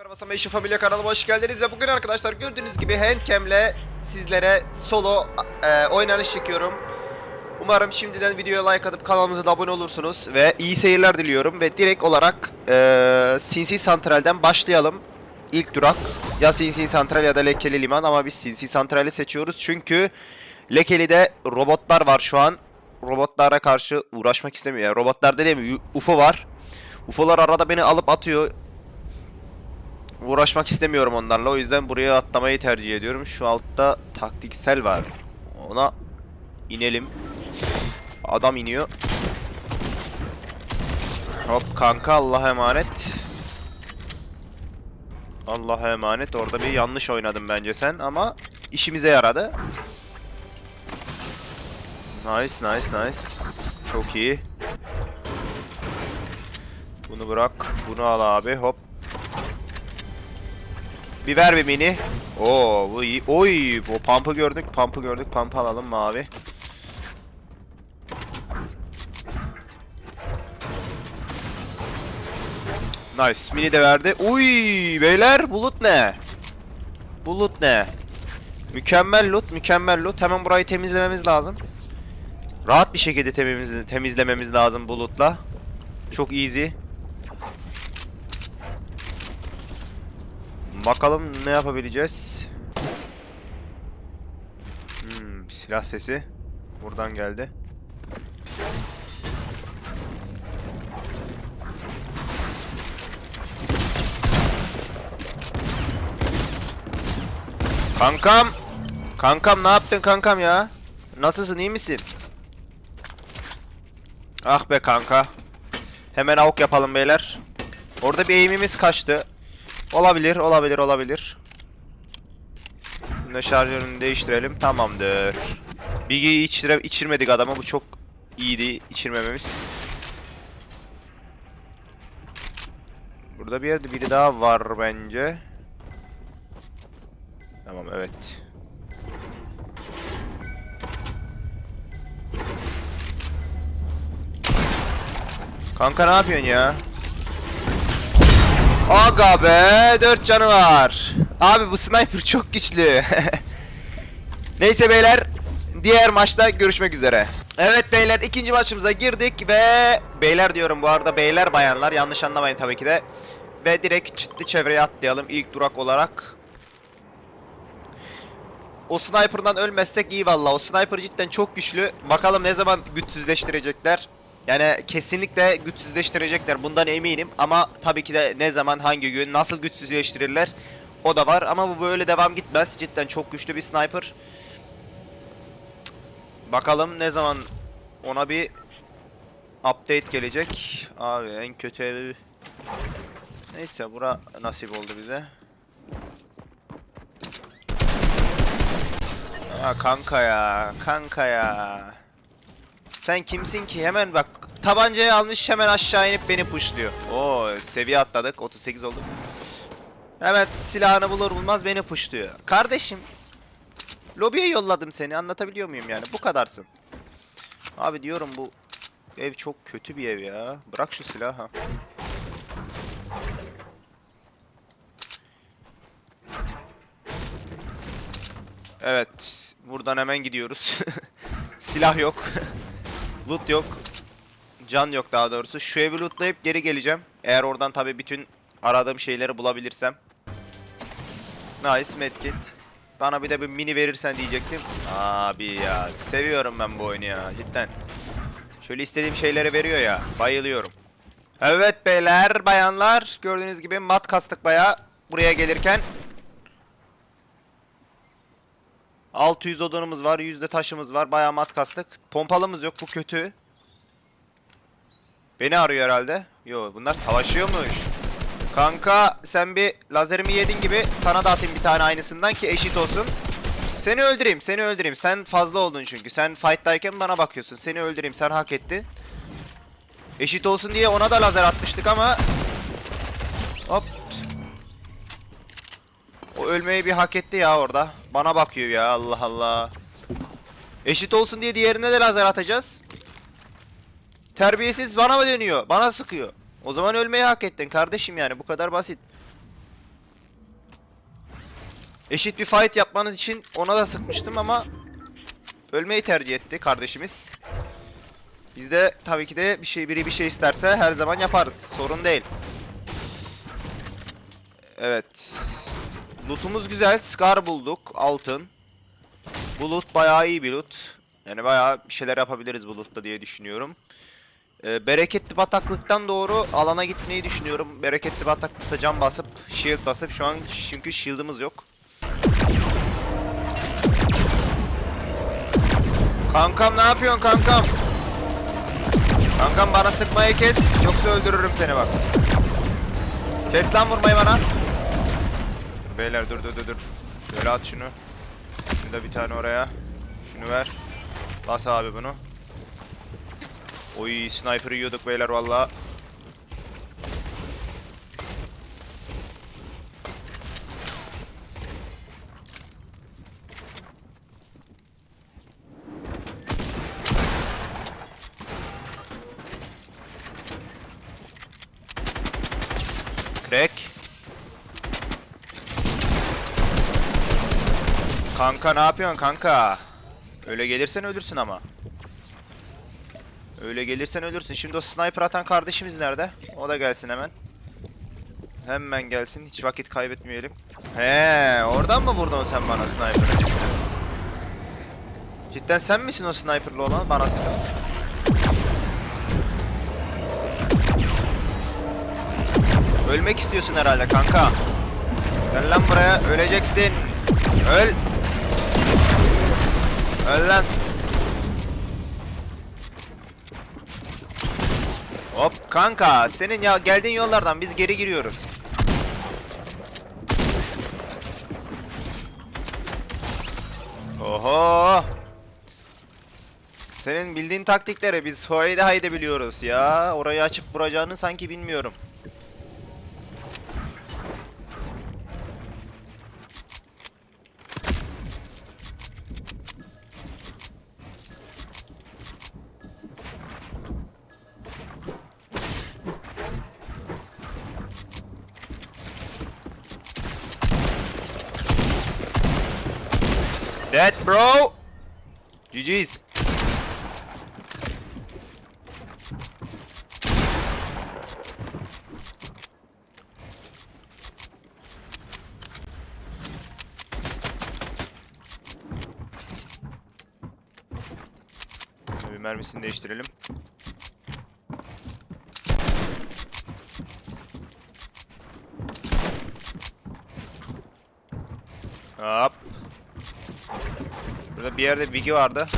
merhaba Samet İşi Familya kanalıma hoş geldiniz ve bugün arkadaşlar gördüğünüz gibi handcam'le sizlere solo e, oynanış çekiyorum. Umarım şimdiden videoya like atıp kanalımıza da abone olursunuz ve iyi seyirler diliyorum ve direkt olarak e, Sinsi Santral'den başlayalım. İlk durak ya Sinsi Santral ya da Lekeli Liman ama biz Sinsi Santral'i seçiyoruz çünkü Lekeli'de robotlar var şu an. Robotlara karşı uğraşmak istemiyor. Yani robotlar dediğim UFO var. UFO'lar arada beni alıp atıyor uğraşmak istemiyorum onlarla. O yüzden buraya atlamayı tercih ediyorum. Şu altta taktiksel var. Ona inelim. Adam iniyor. Hop kanka Allah'a emanet. Allah'a emanet. Orada bir yanlış oynadın bence sen ama işimize yaradı. Nice nice nice. Çok iyi. Bunu bırak. Bunu al abi. Hop. Bir ver bir mini. Oo bu iyi. Oy bu pump'ı gördük. Pump'ı gördük. Pump'ı alalım mavi. Nice. Mini de verdi. Uy beyler bulut ne? Bulut ne? Mükemmel loot, mükemmel loot. Hemen burayı temizlememiz lazım. Rahat bir şekilde temiz, temizlememiz lazım bulutla. Çok easy. Bakalım ne yapabileceğiz. Hmm, silah sesi. Buradan geldi. Kankam. Kankam ne yaptın kankam ya? Nasılsın iyi misin? Ah be kanka. Hemen avuk yapalım beyler. Orada bir eğimimiz kaçtı. Olabilir, olabilir, olabilir. Şimdi şarjörünü değiştirelim. Tamamdır. Bilgiyi içire, içirmedik adama. Bu çok iyiydi içirmememiz. Burada bir yerde biri daha var bence. Tamam evet. Kanka ne yapıyorsun ya? Aga be 4 canı var. Abi bu sniper çok güçlü. Neyse beyler diğer maçta görüşmek üzere. Evet beyler ikinci maçımıza girdik ve beyler diyorum bu arada beyler bayanlar yanlış anlamayın tabii ki de. Ve direkt ciddi çevreye atlayalım ilk durak olarak. O sniper'dan ölmezsek iyi valla. O sniper cidden çok güçlü. Bakalım ne zaman güçsüzleştirecekler. Yani kesinlikle güçsüzleştirecekler. Bundan eminim. Ama tabii ki de ne zaman, hangi gün, nasıl güçsüzleştirirler o da var. Ama bu böyle devam gitmez. Cidden çok güçlü bir sniper. Bakalım ne zaman ona bir update gelecek. Abi en kötü evi... Neyse bura nasip oldu bize. Aa kanka ya, kanka ya. Sen kimsin ki? Hemen bak tabancayı almış hemen aşağı inip beni pushluyor. Oo seviye atladık 38 olduk. Hemen silahını bulur bulmaz beni pushluyor. Kardeşim lobiye yolladım seni anlatabiliyor muyum yani bu kadarsın. Abi diyorum bu ev çok kötü bir ev ya. Bırak şu silahı. Evet. Buradan hemen gidiyoruz. Silah yok. Loot yok. Can yok daha doğrusu. Şu evi lootlayıp geri geleceğim. Eğer oradan tabii bütün aradığım şeyleri bulabilirsem. Nice medkit. Bana bir de bir mini verirsen diyecektim. Abi ya seviyorum ben bu oyunu ya cidden. Şöyle istediğim şeyleri veriyor ya. Bayılıyorum. Evet beyler bayanlar gördüğünüz gibi mat kastık baya buraya gelirken. 600 odunumuz var, yüzde taşımız var. Bayağı mat kastık. Pompalımız yok, bu kötü. Beni arıyor herhalde. Yo, bunlar savaşıyormuş. Kanka sen bir lazerimi yedin gibi sana da atayım bir tane aynısından ki eşit olsun. Seni öldüreyim, seni öldüreyim. Sen fazla oldun çünkü. Sen fight'tayken bana bakıyorsun. Seni öldüreyim, sen hak ettin. Eşit olsun diye ona da lazer atmıştık ama... Hop. O ölmeyi bir hak etti ya orada. Bana bakıyor ya Allah Allah. Eşit olsun diye diğerine de lazer atacağız. Terbiyesiz bana mı dönüyor? Bana sıkıyor. O zaman ölmeyi hak ettin kardeşim yani bu kadar basit. Eşit bir fight yapmanız için ona da sıkmıştım ama ölmeyi tercih etti kardeşimiz. Biz de tabii ki de bir şey biri bir şey isterse her zaman yaparız. Sorun değil. Evet. Loot'umuz güzel. Scar bulduk. Altın. Bu loot bayağı iyi bir loot. Yani bayağı bir şeyler yapabiliriz bu loot'ta diye düşünüyorum. Ee, bereketli bataklıktan doğru alana gitmeyi düşünüyorum. Bereketli bataklıkta cam basıp, shield basıp şu an çünkü shield'ımız yok. Kankam ne yapıyorsun kankam? Kankam bana sıkmayı kes yoksa öldürürüm seni bak. Kes lan vurmayı bana. Beyler dur dur dur dur. Şöyle at şunu. Şunu da bir tane oraya. Şunu ver. Bas abi bunu. Oy sniper yiyorduk beyler valla. Crack. Kanka ne yapıyorsun kanka? Öyle gelirsen ölürsün ama. Öyle gelirsen ölürsün. Şimdi o sniper atan kardeşimiz nerede? O da gelsin hemen. Hemen gelsin. Hiç vakit kaybetmeyelim. He, oradan mı vurdun sen bana sniper'ı? Cidden sen misin o sniper'lı olan bana sıkan? Ölmek istiyorsun herhalde kanka. Gel lan buraya öleceksin. Öl. Öl lan. Hop kanka senin ya geldiğin yollardan biz geri giriyoruz. Oho. Senin bildiğin taktikleri biz haydi haydi biliyoruz ya. Orayı açıp vuracağını sanki bilmiyorum. Dead bro. GG's. Bir mermisini değiştirelim. Hop. Burada bir yerde bilgi vardı.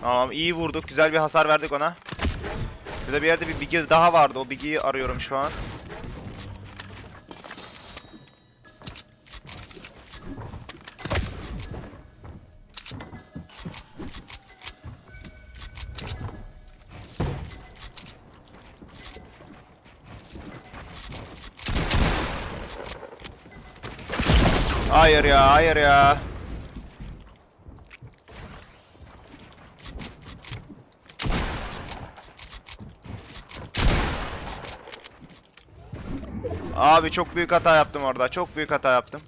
Tamam iyi vurduk. Güzel bir hasar verdik ona. Burada bir yerde bir bilgi daha vardı. O bilgiyi arıyorum şu an. Hayır ya, hayır ya. Abi çok büyük hata yaptım orada. Çok büyük hata yaptım.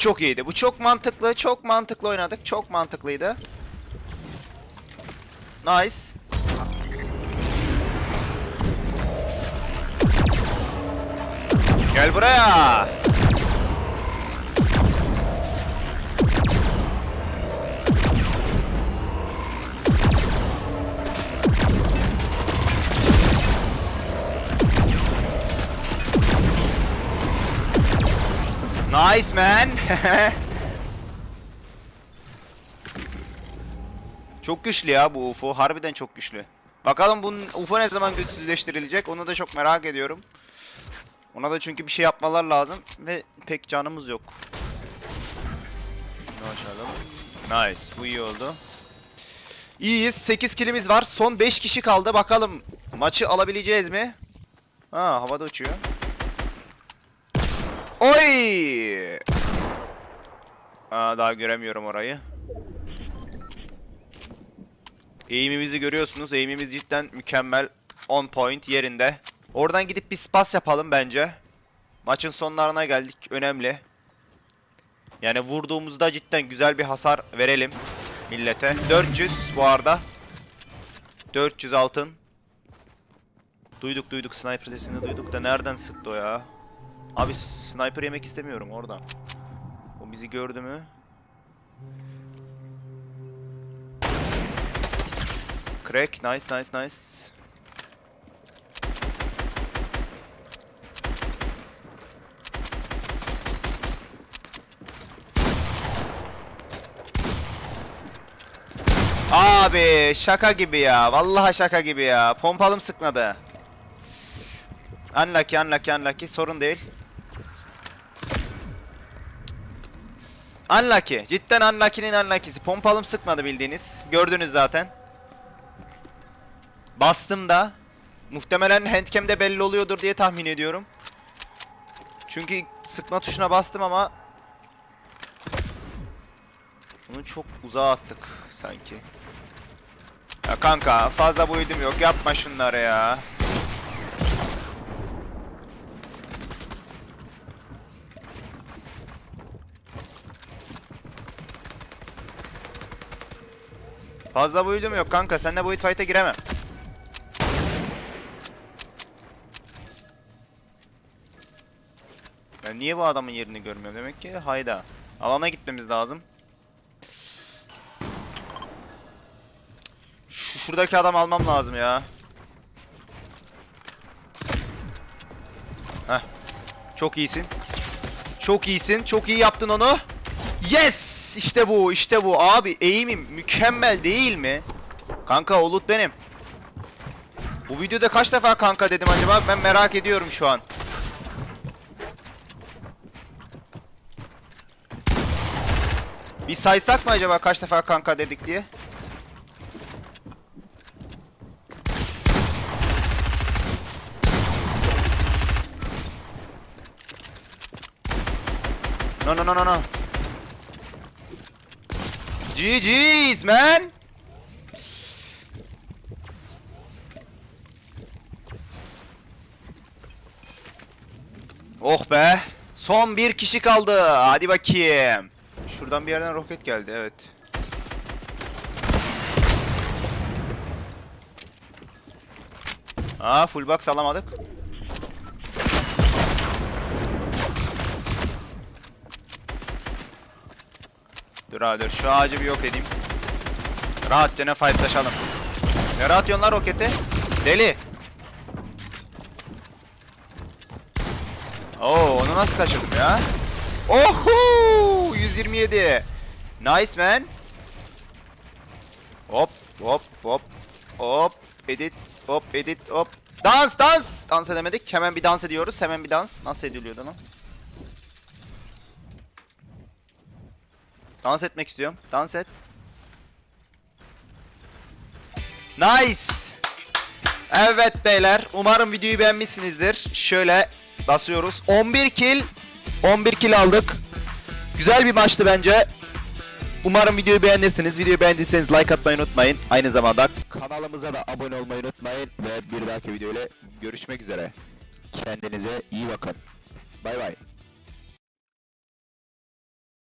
Çok iyiydi. Bu çok mantıklı. Çok mantıklı oynadık. Çok mantıklıydı. Nice. Gel buraya. Nice man. çok güçlü ya bu UFO. Harbiden çok güçlü. Bakalım bunun UFO ne zaman güçsüzleştirilecek onu da çok merak ediyorum. Ona da çünkü bir şey yapmalar lazım ve pek canımız yok. Şunu açalım. Nice. Bu iyi oldu. İyiyiz. 8 kilimiz var. Son 5 kişi kaldı. Bakalım maçı alabileceğiz mi? Ha havada uçuyor. Oy! Aa, daha göremiyorum orayı. Eğimimizi görüyorsunuz. Eğimimiz cidden mükemmel. 10 point yerinde. Oradan gidip bir spas yapalım bence. Maçın sonlarına geldik. Önemli. Yani vurduğumuzda cidden güzel bir hasar verelim millete. 400 bu arada. 400 altın. Duyduk duyduk sniper sesini duyduk da nereden sıktı o ya? Abi sniper yemek istemiyorum oradan. O bizi gördü mü? Crack nice nice nice. Abi şaka gibi ya. Vallahi şaka gibi ya. Pompalım sıkmadı. Unlucky, unlucky, unlucky. Sorun değil. Unlucky. Cidden unlucky'nin unlucky'si. Pompalım sıkmadı bildiğiniz. Gördünüz zaten. Bastım da. Muhtemelen handcam'de belli oluyordur diye tahmin ediyorum. Çünkü sıkma tuşuna bastım ama bunu çok uzağa attık sanki. Ya kanka fazla boyudum yok yapma şunları ya. Fazla boyudum yok kanka seninle boyut fight'a giremem. Ben niye bu adamın yerini görmüyorum demek ki hayda. Alana gitmemiz lazım. Şu şuradaki adam almam lazım ya. Heh. Çok iyisin. Çok iyisin. Çok iyi yaptın onu. Yes! İşte bu, işte bu. Abi eğimim mükemmel değil mi? Kanka Olut benim. Bu videoda kaç defa kanka dedim acaba? Ben merak ediyorum şu an. Bir saysak mı acaba kaç defa kanka dedik diye? No no no no no. GG's man. Oh be. Son bir kişi kaldı. Hadi bakayım. Şuradan bir yerden roket geldi evet. Aa full box alamadık. Dur abi dur şu ağacı bir yok edeyim. Rahatça ne fightlaşalım. Nereye atıyorsun lan roketi? Deli. Oo onu nasıl kaçırdım ya? Oho 127. Nice man. Hop hop hop hop edit hop edit hop. Dans dans. Dans edemedik. Hemen bir dans ediyoruz. Hemen bir dans. Nasıl ediliyordu lan? Dans etmek istiyorum. Dans et. Nice. Evet beyler. Umarım videoyu beğenmişsinizdir. Şöyle basıyoruz. 11 kill. 11 kill aldık. Güzel bir maçtı bence. Umarım videoyu beğenirsiniz. Videoyu beğendiyseniz like atmayı unutmayın. Aynı zamanda kanalımıza da abone olmayı unutmayın. Ve bir dahaki videoyla görüşmek üzere. Kendinize iyi bakın. Bay bay.